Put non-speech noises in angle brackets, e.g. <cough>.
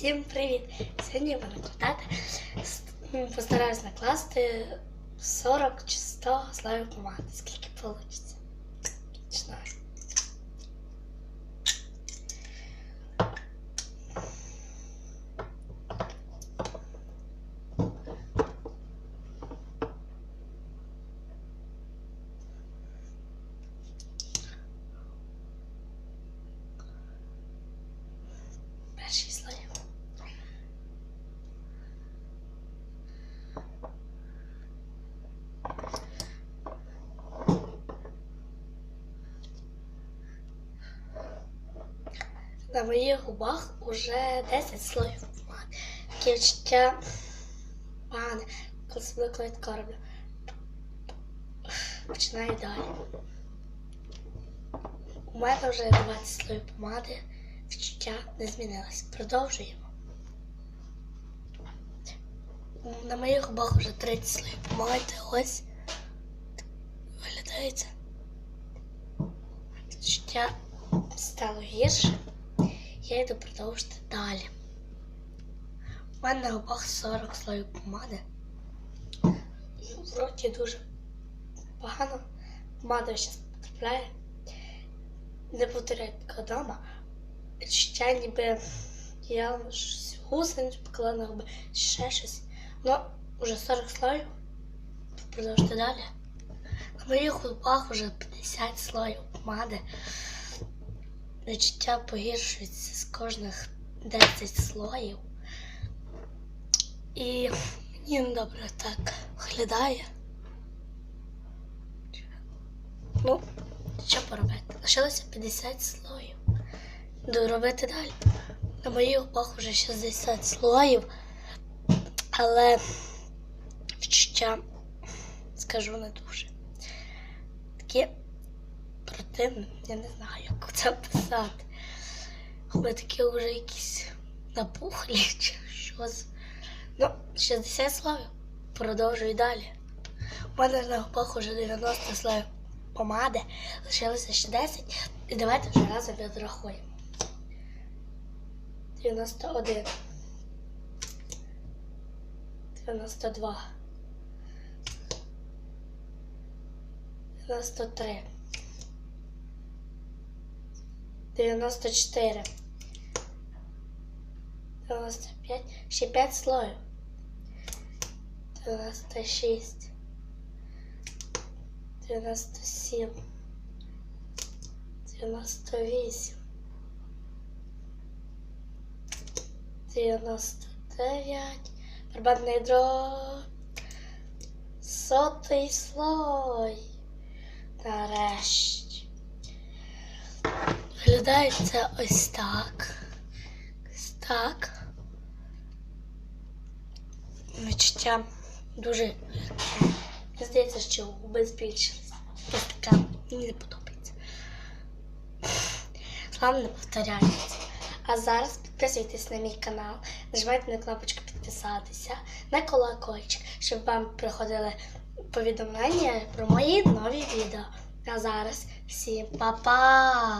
Всім привіт! Сьогодні я буду накладати, ну, постараюсь накласти 40 чи 100 слоїв помади. Скільки вийде? Починаю. На моїх губах уже 10 слоїв помади. Таке відчуття погане, коли себе коли таке. Починаю далі. У мене вже 20 слоїв помади. Відчуття не змінилось. Продовжуємо. На моїх губах вже 30 слоїв помади. Ось. Виглядається. Відчуття стало гірше. Я йду продовжити далі. У мене на губах 40 слоїв помади. В роті дуже погано. Помада зараз потрапляє. Не повторяю вдома. Відчуття ніби я гусеницю поклала на губи, ще щось. Ну, вже 40 слоїв. Продовжити далі. На моїх губах вже 50 слоїв помади. Відчуття погіршується з кожних 10 слоїв. І мені недобре так виглядає. Ну, що поробити? Лишилося 50 слоїв. Буду робити далі. На моїх губах вже 60 слоїв, але відчуття, скажу, не дуже. Таке противне, я не знаю, як це писати. Губи такі вже якісь напухлі <laughs> чи щось. Ну, 60 слоїв. Продовжую далі. У мене на губах вже 90 слоїв помади, лишилося ще 10. І давайте вже разом відрахуємо. 91. 92. 93. 94. 95. Ще 5 слоїв. 96. 97. 98. 99. Барбатний дроб. Сотий слой. Нарешті. Виглядає це ось так. Ось так. Відчуття дуже. Мені здається, що губи збільшились. Ось така мені не подобається. Слава не повторяється. А зараз підписуйтесь на мій канал, нажимайте на кнопочку підписатися, на колокольчик, щоб вам приходили повідомлення про мої нові відео. А зараз всім па-па!